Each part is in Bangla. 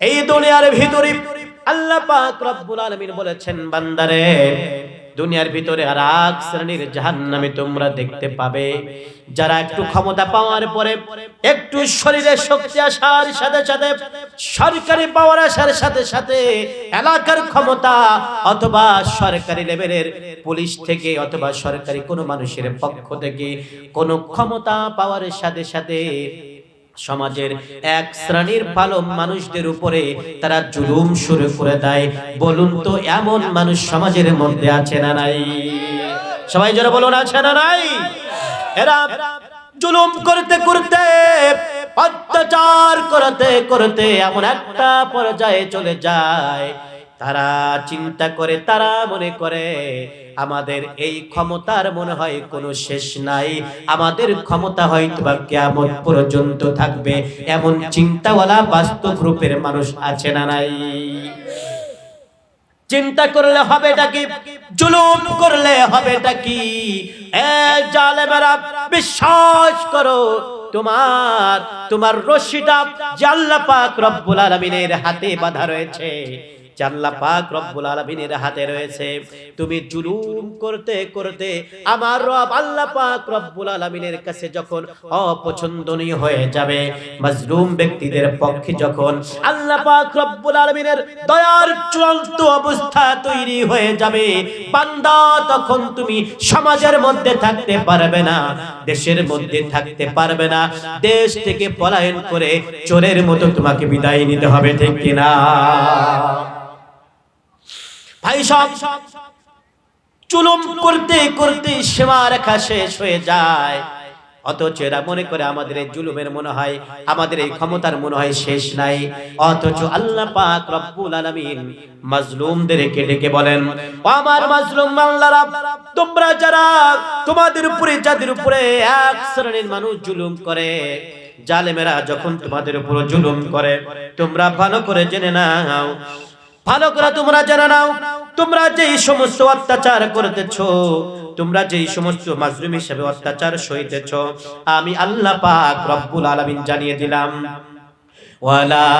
এই দুনিয়ার ভিতরে আল্লাহ পাক রব্বুল আলামিন বলেছেন, বান্দারে, দুনিয়ার ভিতরে আর এক শ্রেণির জাহান্নামে তোমরা দেখতে পাবে। যারা একটু ক্ষমতা পাওয়ার পরে একটু শরীরে শক্তি আসার সাথে সাথে, সরকারি পাওয়ার আসার সাথে সাথে এলাকার ক্ষমতা অথবা সরকারি লেভেলের পুলিশ থেকে অথবা সরকারি কোনো মানুষের পক্ষ থেকে কোনো ক্ষমতা পাওয়ার সাথে সাথে সমাজের এক শ্রেণির ভালো মানুষদের উপরে তারা জুলুম শুরু করে দেয়। বলুন তো, এমন মানুষ সমাজের মধ্যে আছে না নাই? সবাই যারা বলুন, আছে না নাই? এরা জুলুম করতে করতে, অত্যাচার করতে করতে এমন একটা পর্যায়ে চলে যায়। তারা চিন্তা করে, তারা মনে করে, আমাদের এই ক্ষমতার মনে হয় কোনো শেষ নাই। আমাদের ক্ষমতা হয়তো বা কেমন পর্যন্ত থাকবে। এমন চিন্তাওয়ালা বাস্তব রূপের মানুষ আছে না নাই? চিন্তা করলে হবেটা কি? জুলুম করলে হবেটা কি? এ জালেমেরা, বিশ্বাস করো, তোমার তোমার রশিটা আল্লাহ পাক রব্বুল আলামিনের হাতে বাঁধা রয়েছে। যে পাক রব্বুল আলামিনের হাতে রয়েছে। তুমি জুলুম করতে করতে আমার রব আল্লাহ পাক রব্বুল আলামিনের কাছে যখন অপছন্দনীয় হয়ে যাবে, মাজলুম ব্যক্তিদের পক্ষে যখন আল্লাহ পাক রব্বুল আলামিনের দয়ার চূড়ান্ত অবস্থা তৈরি হয়ে যাবে, বান্দা তখন তুমি সমাজের মধ্যে থাকতে পারবে না, দেশের মধ্যে থাকতে পারবে না, দেশ থেকে পলায়ন করে চোরের মতো তোমাকে বিদায় নিতে হবে, ঠিক কিনা? ভাই সব চুলুম করতে করতে সীমা রেখা শেষ হয়ে যায়। অথচ এরা মনে করে আমাদের এই জুলুমের মনে হয়, আমাদের এই ক্ষমতার মনে হয় শেষ নাই। অথচ আল্লাহ পাক রব্বুল ডেকে বলেন আমার মাজলুম তোমরা যারা তোমাদের উপরে, যাদের উপরে এক শ্রেণির মানুষ জুলুম করে, জালেমেরা যখন তোমাদের উপর জুলুম করে, তোমরা ভালো করে জেনে নাও ভালো করে তোমরা জেনে নাও। তোমরা যেই সমস্ত অত্যাচার করতেছ, তোমরা যেই সমস্ত মাজরুম হিসেবে অত্যাচার সইতেছ, আমি আল্লাহ পাক রব্বুল আলামিন জানিয়ে দিলাম। ওয়ালা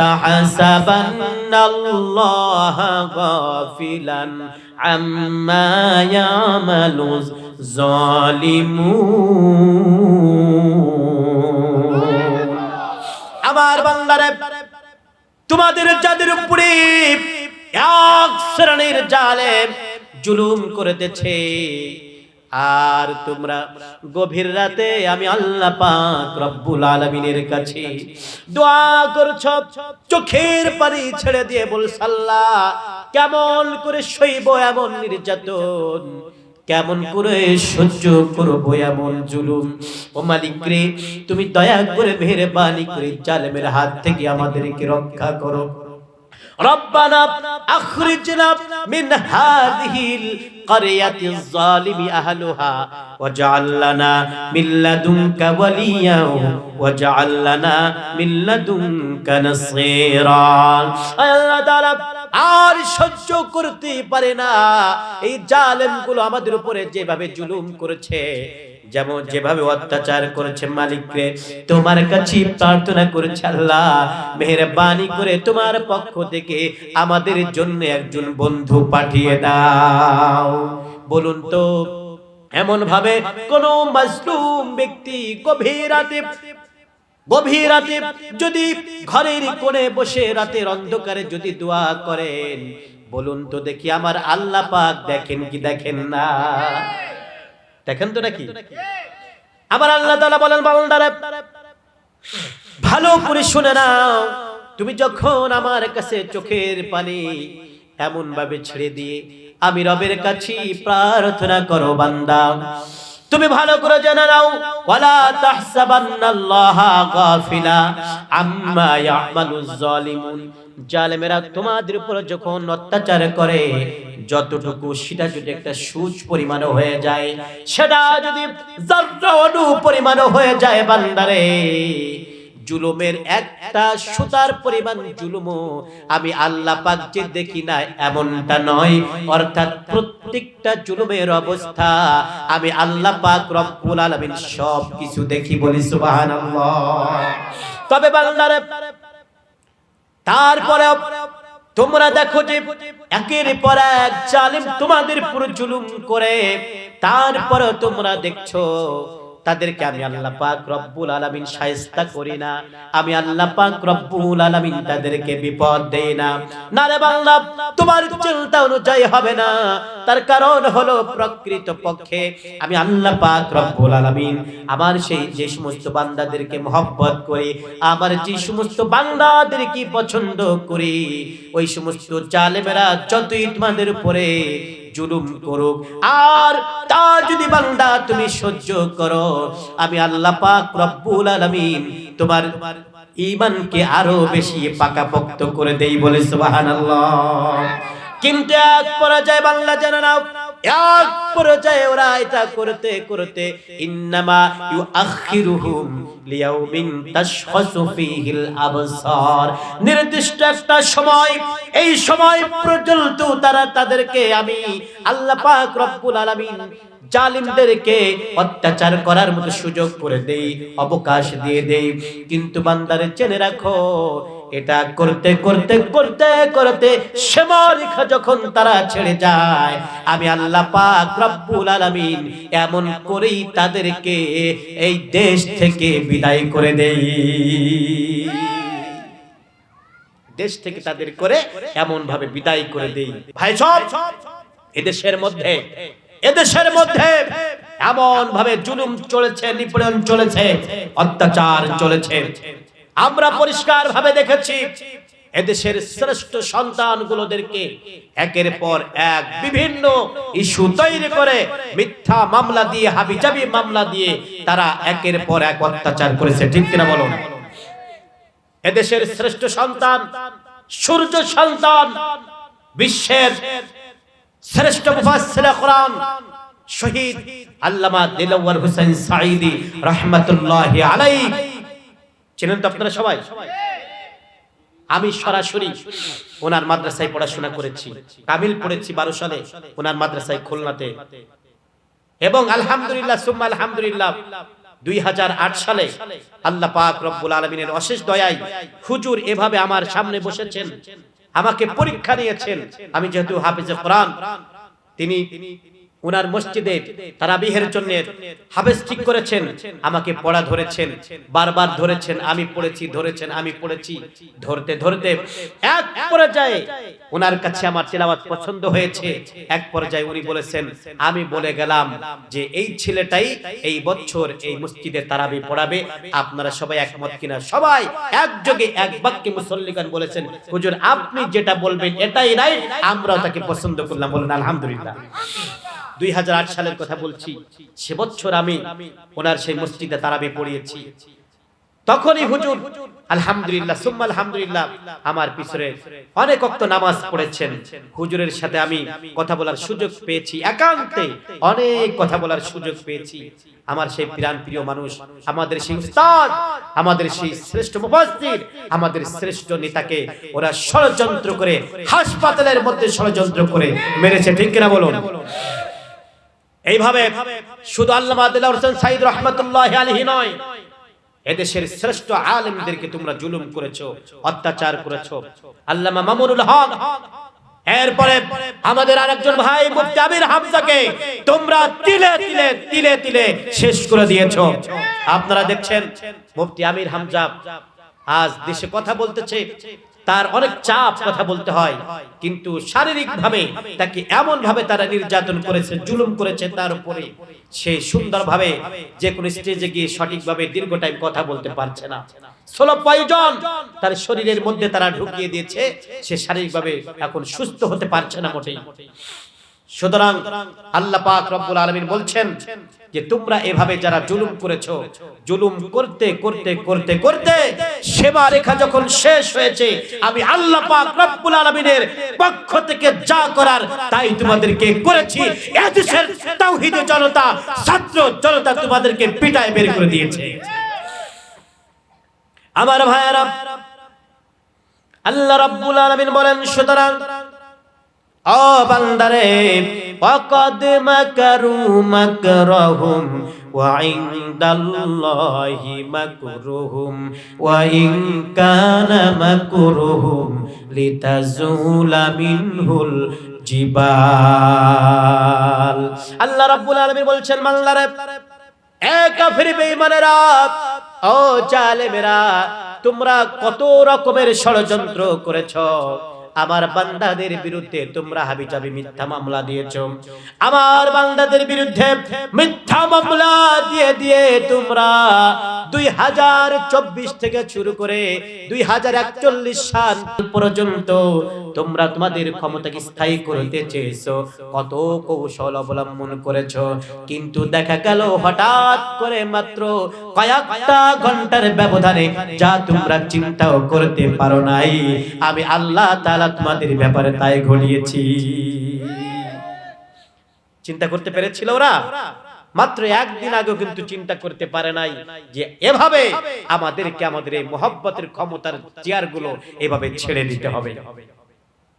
তাহসাবান্নাল্লাহা গাফিলান আম্মা ইয়ামালুজ জালিমুন আমার বান্দারে তোমাদের যাদের উপরে এক শ্রেণির জালে জুলুম করেতেছে আর তোমরা গভীর রাতে আমি আল্লাহ পাক রব্বুল আলামিনের কাছে দোয়া করছ, চোখের পানি ছেড়ে দিয়ে বলছ, আল্লাহ কেমন করে সইব এমন নির্যাতন? কেমন করে সহ্য করবো এমন জুলুম ও মালিক রে তুমি দয়া করে মেহেরবানি করে জালেমের হাত থেকে আমাদেরকে রক্ষা করো ربنا أخرجنا من هذه القرية الظالم أهلها واجعل لنا من لدنك وليا واجعل لنا من لدنك نصيرا আল্লাহ তাআলা আর সহ্য করতে পারে না। এই জালেমগুলো আমাদের উপরে যেভাবে জুলুম করেছে, যেমন যেভাবে অত্যাচার করেছে মালিককে, তোমার কাছে প্রার্থনা করেছে আল্লাহ, মেহরবানি করে তোমার পক্ষ থেকে আমাদের জন্য একজন বন্ধু পাঠিয়ে দাও। বলুন তো এমন ভাবে কোন মাসলুম ব্যক্তি গভীর রাতে গভীর রাতে যদি ঘরের কোণে বসে রাতের অন্ধকারে যদি দোয়া করেন, বলুন তো দেখি আমার আল্লাহ পাক দেখেন কি দেখেন না। দেখেন তো নাকি? আবার আল্লাহ তাআলা বলেন, বান্দারে, ভালো করে শুনে নাও, তুমি যখন আমার কাছে চোখের পানি এমন ভাবে ছেড়ে দিয়ে, আমি রবের কাছে প্রার্থনা করো বান্দা। তুমি ভালো করে জেনে নাও, ওয়ালা তাহসাবান্নাল্লাহা গাফিলা আম্মা ইয়ামালুজ জালিমুন জালেমেরা তোমাদের উপর যখন অত্যাচার করে, যতটুকু সেটা যদি একটা সুচ পরিমাণ হয়ে যায়, সেটা যদি যতটুকু অনু পরিমাণ হয়ে যায় বান্দারে জুলুমের একটা সুতার পরিমাণ জুলুম আমি আল্লাহ পাক যে দেখি না এমনটা নয়। অর্থাৎ প্রত্যেকটা জুলুমের অবস্থা আমি আল্লাহ পাক রব্বুল আলামিন সব কিছু দেখি বলি সুবহানাল্লাহ। তবে বান্দারে তারপরে তোমরা দেখো যে একের পর এক জালিম তোমাদের পুরো জুলুম করে তারপরে তোমরা দেখছ তাদেরকে আমি আল্লাহ পাক রব্বুল আলামিন শায়েস্তা করি না। আমি আল্লাহ পাক রব্বুল আলামিন তাদেরকে বিপদ দেই না। না রে বাংলা তোমার চিন্তা অনুযায়ী হবে না। তার কারণ হলো প্রকৃত পক্ষে আমি আল্লাহ পাক রব্বুল আলামিন আমার সেই যে সমস্ত বান্দাদেরকে মহব্বত করি, আমার যে সমস্ত বান্দাদেরকে পছন্দ করি, ওই সমস্ত জালেমেরা যতই তোমাদের উপরে জুলুম করুক। আর তা যদি বান্দা তুমি সহ্য করো, আমি আল্লাহ পাক রব্বুল আলামিন তোমার ঈমানকে আরও বেশি পাকাপোক্ত করে দেই বলে সুবহানাল্লাহ। কিন্তু এক পরাজয় বাংলা জানা নাও এক পর্যায়ে ওরা এটা করতে করতে ইন্নামা ইউআখিরুহুম লিয়াউমিন তাশখাসু ফীহিল আবসার। নির্দিষ্ট একটা সময়, এই সময় পর্যন্ত তারা তাদেরকে আমি আল্লাহ পাক রব্বুল আলামিন জালিমদেরকে অত্যাচার করার মতো সুযোগ করে দেই, অবকাশ দিয়ে দেই। কিন্তু বান্দারে জেনে রাখো এটা করতে করতে করতে করতে সীমারেখা যখন তারা ছেড়ে যায়, আমি আল্লাহ পাক রব্বুল আলামিন এমন করেই তাদেরকে এই দেশ থেকে বিদায় করে দেই। দেশ থেকে তাদের করে এমন ভাবে বিদায় করে দেই। ভাই সব এদেশের মধ্যে এদেশের মধ্যে এমন ভাবে জুলুম চলেছে, নিপীড়ন চলেছে, অত্যাচার চলেছে। আমরা পরিষ্কার ভাবে দেখেছি এদেশের শ্রেষ্ঠ সন্তানগুলোদেরকে একের পর এক বিভিন্ন ইস্যু তৈরি করে মিথ্যা মামলা দিয়ে, হাবিজাবি মামলা দিয়ে তারা একের পর এক অত্যাচার করেছে। ঠিক কিনা বলুন? এদেশের শ্রেষ্ঠ সন্তান, সূর্য সন্তান, বিশ্বের শ্রেষ্ঠ মুফাসসির কোরআন, শহীদ আল্লামা দিলওয়ার হোসেন সাঈদী রাহমাতুল্লাহি আলাইহি চেনেন তো আপনারা সবাই? আমি সরাসরি ওনার মাদ্রাসায় পড়াশোনা করেছি। কামিল পড়েছি বারো সালে ওনার মাদ্রাসায় খুলনাতে। এবং আলহামদুলিল্লাহ, সুম্মা আলহামদুলিল্লাহ, দুই হাজার আট সালে আল্লাহ পাক রব্বুল আলমিনের অশেষ দয়ায় হুজুর এভাবে আমার সামনে বসেছেন, আমাকে পরীক্ষা নিয়েছেন। আমি যেহেতু হাফিজে কোরআন, তিনি উনার মসজিদে তারাবিহের জন্য হাফেজ ঠিক করেছেন, আমাকে পড়া ধরেছেন, বারবার ধরেছেন, আমি পড়েছি, ধরেছেন, আমি পড়েছি, ধরতে ধরতে এক পর্যায়ে ওনার কাছে আমার তেলাওয়াত পছন্দ হয়েছে। এক পর্যায়ে উনি বলেছেন, আমি বলে গেলাম যে এই ছেলেটাই এই বছর এই মসজিদে তারাবি পড়াবে। আপনারা সবাই একমত কিনা? সবাই একযোগে এক বাক্যে মুসল্লিগান বলেছেন, হুজুর, আপনি যেটা বলবেন এটাই রাইট আমরাও তাকে পছন্দ করলাম। বলেন আলহামদুলিল্লাহ। দুই হাজার আট সালের কথা বলছি। সে বছর আমি ওনার সেই মসজিদে তারাবি পড়িয়েছি। তখনই হুজুর, আলহামদুলিল্লাহ, সুম্মা আলহামদুলিল্লাহ, আমার পিছনে অনেক অক্ত নামাজ পড়েছেন। হুজুরের সাথে আমি কথা বলার সুযোগ পেয়েছি, একান্তে অনেক কথা বলার সুযোগ পেয়েছি। আমার সেই প্রাণ প্রিয় মানুষ, আমাদের সেই উস্তাদ, আমাদের সেই শ্রেষ্ঠ মুফাসসির, আমাদের শ্রেষ্ঠ নেতাকে ওরা ষড়যন্ত্র করে, হাসপাতালের মধ্যে ষড়যন্ত্র করে মেরেছে, ঠিক কিনা বলুন? এইভাবে শুধু আল্লামা আদিল্লাহ হোসেন সাইদ রহমতুল্লাহ আলহি নয়, এদেশের শ্রেষ্ঠ আলেমদেরকে তোমরা জুলুম করেছ, অত্যাচার করেছ। আল্লামা মামুনুল হক, এরপরে আমাদের আরেকজন ভাই মুফতি আমির হামজাকে তোমরা তিলে তিলে তিলে তিলে শেষ করে দিয়েছ। আপনারা দেখছেন মুফতি আমির হামজা আজ দেশে কথা বলতেছে, তার অনেক চাপ কথা বলতে হয়, কিন্তু শারীরিক ভাবে তাকে এমন ভাবে তারা নির্যাতন করেছে, জুলুম করেছে, তার উপরে সে সুন্দরভাবে যে কোনো স্টেজে গিয়ে সঠিকভাবে দীর্ঘ টাইম কথা বলতে পারছে না। ষোলো প্রয়োজন, তার শরীরের মধ্যে তারা ঢুকিয়ে দিয়েছে, সে শারীরিকভাবে এখন সুস্থ হতে পারছে না মোটেই। সুতরাং আল্লাহ পাক রব্বুল আলামিন বলছেন যে তোমরা এভাবে যারা জুলুম করেছ, জুলুম করতে করতে করতে করতে সেবা রেখা যখন শেষ হয়েছে, আমি আল্লাহ পাক রব্বুল আলামিনের পক্ষ থেকে যা করার তাই তোমাদেরকে করেছি। এদেশের তাওহীদ জনতা, ছাত্র জনতা তোমাদেরকে পিটায় বের করে দিয়েছে। আমার ভাইয়েরা, আল্লাহ রাব্বুল আলামিন বলেন, সুতরাং ও বান্দারে وقد مكروا مكرهم وعند الله مكرهم وإن كان مكرهم لتزول منه الجبال আল্লাহ রাব্বুল আলামিন বলছেন মাল্লারে এ কাফির বেঈমানেরা ও জালেমেরা তোমরা কত রকমের ষড়যন্ত্র করেছো আমার বান্দাদের বিরুদ্ধে তোমরা হাবিজাবি মিথ্যা মামলা দিয়েছ। আমার বান্দাদের বিরুদ্ধে মিথ্যা মামলা দিয়ে দিয়ে তোমরা দুই হাজার চব্বিশ থেকে শুরু করে দুই হাজার একচল্লিশ সাল পর্যন্ত তোমরা তোমাদের ক্ষমতাকে স্থায়ী করতে চেয়েছো। কত কৌশল অবলম্বন করেছ। কিন্তু দেখা গেল হঠাৎ করে মাত্র কয়েকটা ঘণ্টার ব্যবধানে যা তোমরা চিন্তাও করতে পারো নাই। আমি আল্লাহ তোমাদের ব্যাপারে তাই ঘটিয়েছি। চিন্তা করতে পেরেছিল ওরা? মাত্র একদিন আগেও কিন্তু চিন্তা করতে পারে নাই যে এভাবে আমাদেরকে আমাদের এই মহব্বতের ক্ষমতার চেয়ারগুলো এভাবে ছেড়ে দিতে হবে।